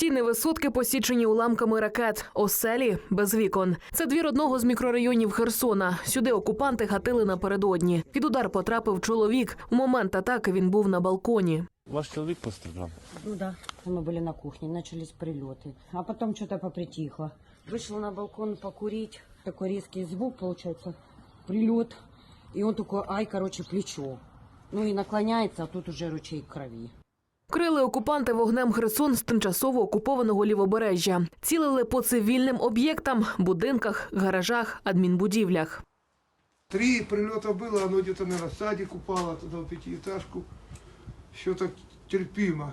Стіни висотки посічені уламками ракет, оселі без вікон. Це двір одного з мікрорайонів Херсона. Сюди окупанти гатили напередодні. Під удар потрапив чоловік. У момент атаки він був на балконі. Ваш чоловік постраждав. Ну да, мы были на кухне, начались прилеты. А потом что-то попритихло. Вышла на балкон покурить. Такой резкий звук, получается, прилет. И он такой, ай, короче, плечо. Ну и наклоняется, а тут уже ручей крови. Крили окупанти вогнем Херсон з тимчасово окупованого лівобережжя. Цілили по цивільним об'єктам, будинках, гаражах, адмінбудівлях. Три прилета было, оно где-то, наверное, садик упало, туда в пятиэтажку. Еще так терпимо.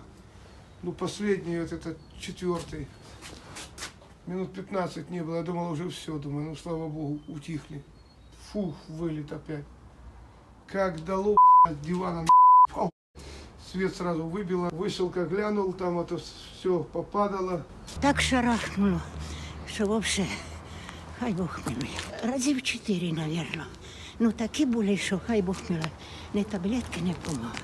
Ну, последний, вот этот четвертый. Минут 15 не было, я думал, уже все, думаю, ну, слава богу, утихли. Фу, вылет опять. Как дало, б***ь, с дивана, на***ь, пау. Свет сразу выбило, вышел, как глянул, там это все попадало. Так шарахнуло, що вовсе, хай Бог милує. Разів чотири, навірно. Ну такі були, що хай Бог милує. Не таблетки не помогли.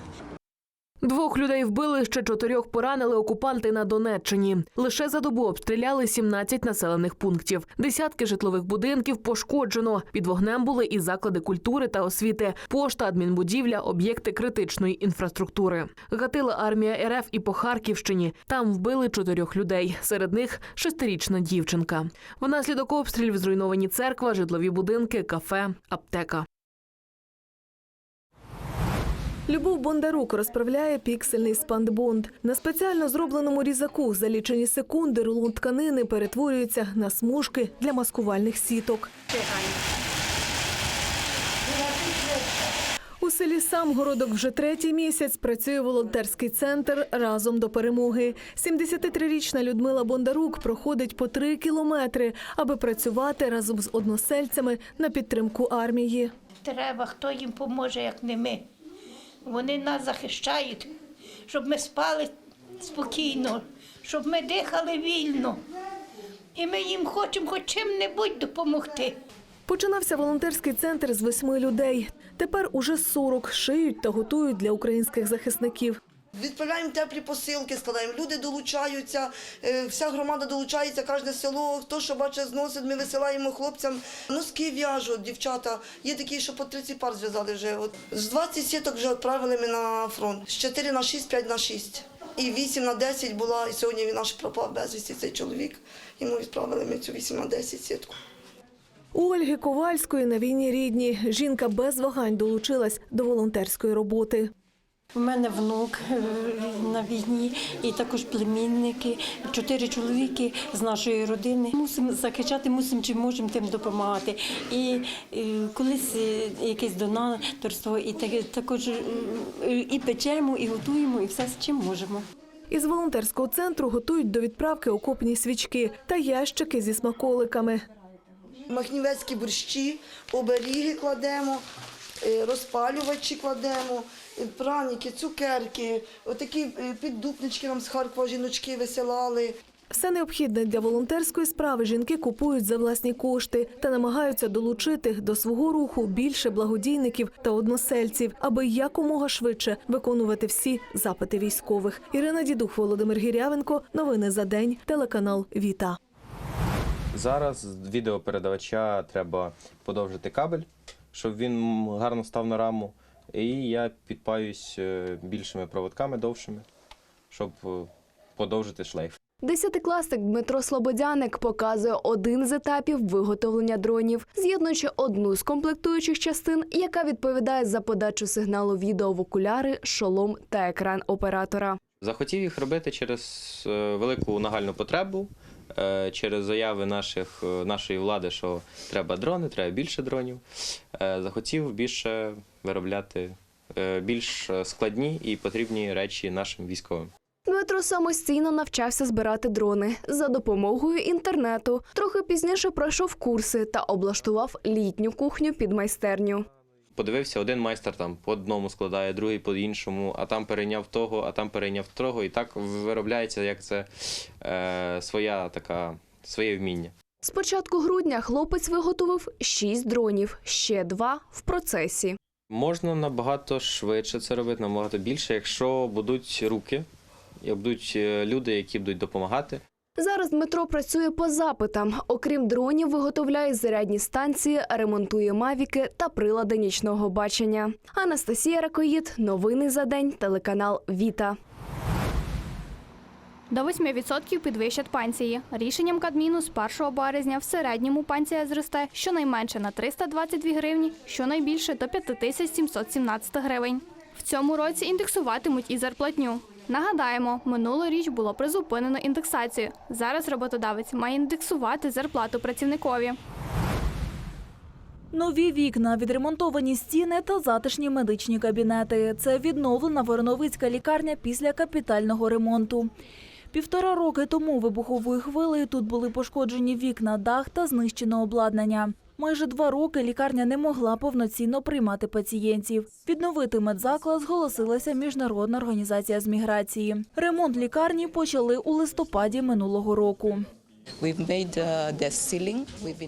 Двох людей вбили, ще чотирьох поранили окупанти на Донеччині. Лише за добу обстріляли 17 населених пунктів. Десятки житлових будинків пошкоджено. Під вогнем були і заклади культури та освіти, пошта, адмінбудівля, об'єкти критичної інфраструктури. Гатила армія РФ і по Харківщині. Там вбили чотирьох людей. Серед них шестирічна дівчинка. Внаслідок обстрілів зруйновані церква, житлові будинки, кафе, аптека. Любов Бондарук розправляє піксельний спандбонд. На спеціально зробленому різаку за лічені секунди рулон тканини перетворюється на смужки для маскувальних сіток. У селі Самгородок вже третій місяць працює волонтерський центр разом до перемоги. 73-річна Людмила Бондарук проходить по три кілометри, аби працювати разом з односельцями на підтримку армії. треба, хто їм поможе, як не ми. Вони нас захищають, щоб ми спали спокійно, щоб ми дихали вільно. І ми їм хочемо хоч чим-небудь допомогти. Починався волонтерський центр з восьми людей. Тепер уже 40 шиють та готують для українських захисників. Відправляємо теплі посилки, складаємо. Люди долучаються, е, вся громада долучається, кожне село. Хто що бачить, зносить, ми висилаємо хлопцям. Носки в'яжуть, дівчата. Є такі, що по 30 пар зв'язали вже. От з 20 сіток вже відправили ми на фронт. З 4 на 6, 5 на 6. І 8 на 10 була, і сьогодні він аж пропав безвісті цей чоловік. Йому відправили ми цю 8 на 10 сітку. У Ольги Ковальської на війні рідні. Жінка без вагань долучилась до волонтерської роботи. У мене внук е, на війні і також племінники, чотири чоловіки з нашої родини. Мусимо захищати, мусимо чим можемо тим допомагати. І, е, колись е, якесь донаторство, і також і печемо, і готуємо, і все з чим можемо. Із волонтерського центру готують до відправки окопні свічки та ящики зі смаколиками. Махнівецькі борщі, оберіги кладемо, розпалювачі кладемо, е, праніки, цукерки, отакі е, піддупнички нам з Харкова жіночки висилали. Все необхідне для волонтерської справи жінки купують за власні кошти та намагаються долучити до свого руху більше благодійників та односельців, аби якомога швидше виконувати всі запити військових. Ірина Дідух, Володимир Гірявенко. Новини за день. Телеканал Віта. Зараз з відеопередавача треба подовжити кабель, щоб він гарно став на раму. І я підпаюсь е, більшими проводками довшими, щоб е, подовжити шлейф. Десятикласник Дмитро Слободяник показує один з етапів виготовлення дронів, з'єднуючи одну з комплектуючих частин, яка відповідає за подачу сигналу відео в окуляри, шолом та екран оператора. Захотів їх робити через е, велику нагальну потребу, через заяви наших, е, нашої влади, що треба дрони, треба більше дронів. Е, Захотів більше виробляти е, більш складні і потрібні речі нашим військовим. Дмитро самостійно навчався збирати дрони за допомогою інтернету. Трохи пізніше пройшов курси та облаштував літню кухню під майстерню. Подивився, один майстер там по одному складає, другий по іншому, а там перейняв того, а там перейняв того. І так виробляється, як це е, своя така своє вміння. З початку грудня хлопець виготовив шість дронів, ще два в процесі. Можна набагато швидше це робити, набагато більше, якщо будуть руки і будуть е, люди, які будуть допомагати. Зараз Дмитро працює по запитам. Окрім дронів, виготовляє зарядні станції, ремонтує мавіки та прилади нічного бачення. Анастасія Ракоїд, новини за день, телеканал Віта. До 8% підвищать пенсії. Рішенням Кабміну з 1 березня в середньому пенсія зросте щонайменше на 322 гривні, щонайбільше до 5717 гривень. В цьому році індексуватимуть і зарплатню. Нагадаємо, минулоріч було призупинено індексацію. Зараз роботодавець має індексувати зарплату працівникові. Нові вікна, відремонтовані стіни та затишні медичні кабінети. Це відновлена Вороновицька лікарня після капітального ремонту. Півтора роки тому вибуховою хвилею тут були пошкоджені вікна, дах та знищено обладнання. Майже два роки лікарня не могла повноцінно приймати пацієнтів. Відновити медзаклад зголосилася міжнародна організація з міграції. Ремонт лікарні почали у листопаді минулого року.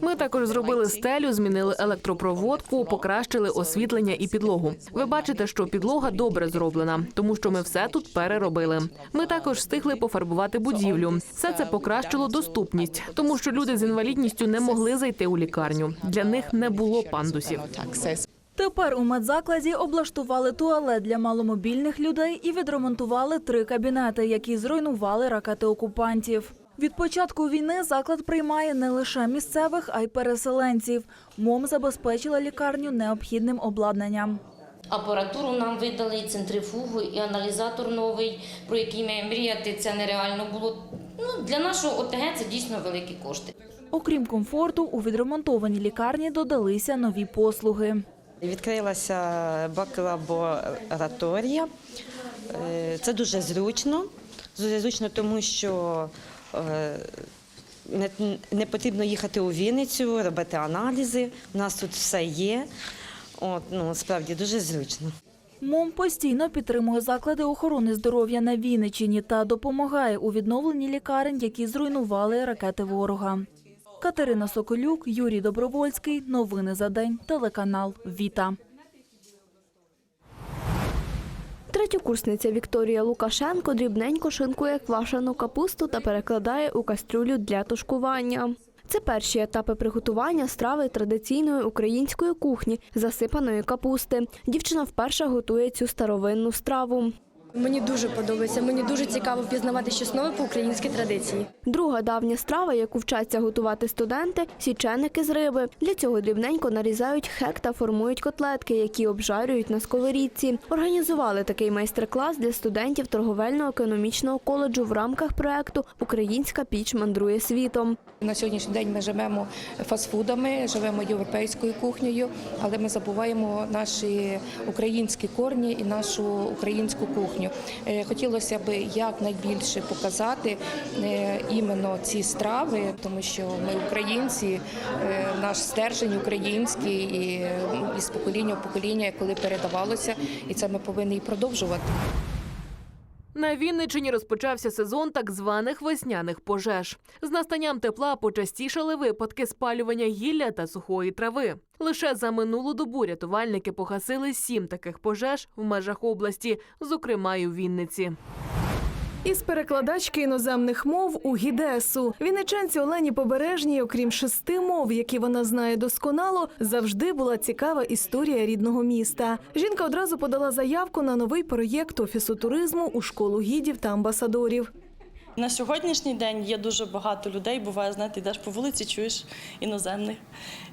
Ми також зробили стелю, змінили електропроводку, покращили освітлення і підлогу. Ви бачите, що підлога добре зроблена, тому що ми все тут переробили. Ми також встигли пофарбувати будівлю. Все це покращило доступність, тому що люди з інвалідністю не могли зайти у лікарню. Для них не було пандусів. Тепер у медзакладі облаштували туалет для маломобільних людей і відремонтували три кабінети, які зруйнували ракети окупантів. Від початку війни заклад приймає не лише місцевих, а й переселенців. МОМ забезпечила лікарню необхідним обладнанням. Апаратуру нам видали, і центрифугу, і аналізатор новий, про який ми мріяти це нереально було. Ну, для нашого ОТГ це дійсно великі кошти. Окрім комфорту, у відремонтованій лікарні додалися нові послуги. Відкрилася бакалабораторія. Е, Це дуже зручно. Дуже зручно, тому що не, не потрібно їхати у Вінницю, робити аналізи. У нас тут все є. От, ну, справді дуже зручно. МОМ постійно підтримує заклади охорони здоров'я на Вінниччині та допомагає у відновленні лікарень, які зруйнували ракети ворога. Катерина Соколюк, Юрій Добровольський. Новини за день. Телеканал Віта. Третьокурсниця Вікторія Лукашенко дрібненько шинкує квашену капусту та перекладає у кастрюлю для тушкування. Це перші етапи приготування страви традиційної української кухні засипаної капусти. Дівчина вперше готує цю старовинну страву. Мені дуже подобається. Мені дуже цікаво пізнавати щось нове по українській традиції. Друга давня страва, яку вчаться готувати студенти січеники з риби. Для цього дрібненько нарізають хек та формують котлетки, які обжарюють на сковорідці. Організували такий майстер-клас для студентів торговельно-економічного коледжу в рамках проекту Українська піч мандрує світом. На сьогоднішній день ми живемо фастфудами, живемо європейською кухнею, але ми забуваємо наші українські корні і нашу українську кухню. Е, Хотілося б якнайбільше показати е, іменно ці страви, тому що ми українці, е, наш стержень український і з покоління в покоління, коли передавалося, і це ми повинні і продовжувати. На Вінниччині розпочався сезон так званих весняних пожеж. З настанням тепла почастішали випадки спалювання гілля та сухої трави. Лише за минулу добу рятувальники погасили сім таких пожеж в межах області, зокрема й у Вінниці. Із перекладачки іноземних мов у Гідесу Вінниченці Олені Побережній, окрім шести мов, які вона знає досконало, завжди була цікава історія рідного міста. Жінка одразу подала заявку на новий проєкт офісу туризму у школу гідів та амбасадорів. На сьогоднішній день є дуже багато людей. Буває, знаєте, йдеш по вулиці, чуєш іноземних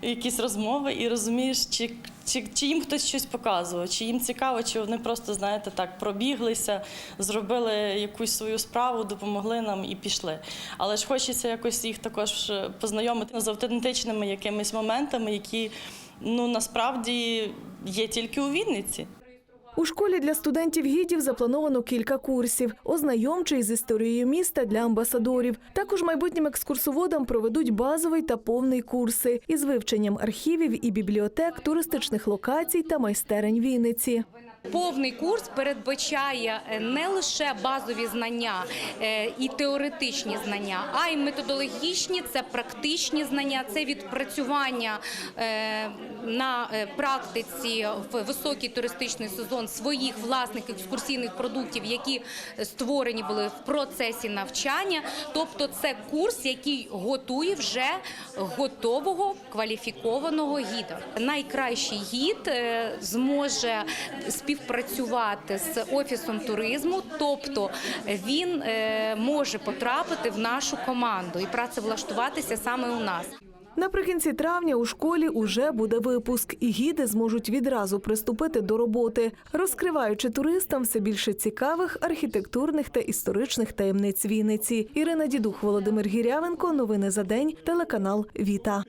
якісь розмови і розумієш, чи, чи, чи їм хтось щось показував, чи їм цікаво, чи вони просто, знаєте, так пробіглися, зробили якусь свою справу, допомогли нам і пішли. Але ж хочеться якось їх також познайомити з автентичними якимись моментами, які ну насправді є тільки у Вінниці. У школі для студентів-гідів заплановано кілька курсів, ознайомчий з історією міста для амбасадорів. Також майбутнім екскурсоводам проведуть базовий та повний курси із вивченням архівів і бібліотек, туристичних локацій та майстерень Вінниці. Повний курс передбачає е, не лише базові знання е, і теоретичні знання, а й методологічні, це практичні знання, це відпрацювання е, на практиці в високий туристичний сезон своїх власних екскурсійних продуктів, які створені були в процесі навчання. Тобто, це курс, який готує вже готового кваліфікованого гіда. Найкращий гід зможе співпрацювати з офісом туризму, тобто він е, може потрапити в нашу команду і працевлаштуватися саме у нас. Наприкінці травня у школі уже буде випуск, і гіди зможуть відразу приступити до роботи, розкриваючи туристам все більше цікавих архітектурних та історичних таємниць Вінниці. Ірина Дідух, Володимир Гірявенко. Новини за день. Телеканал Віта.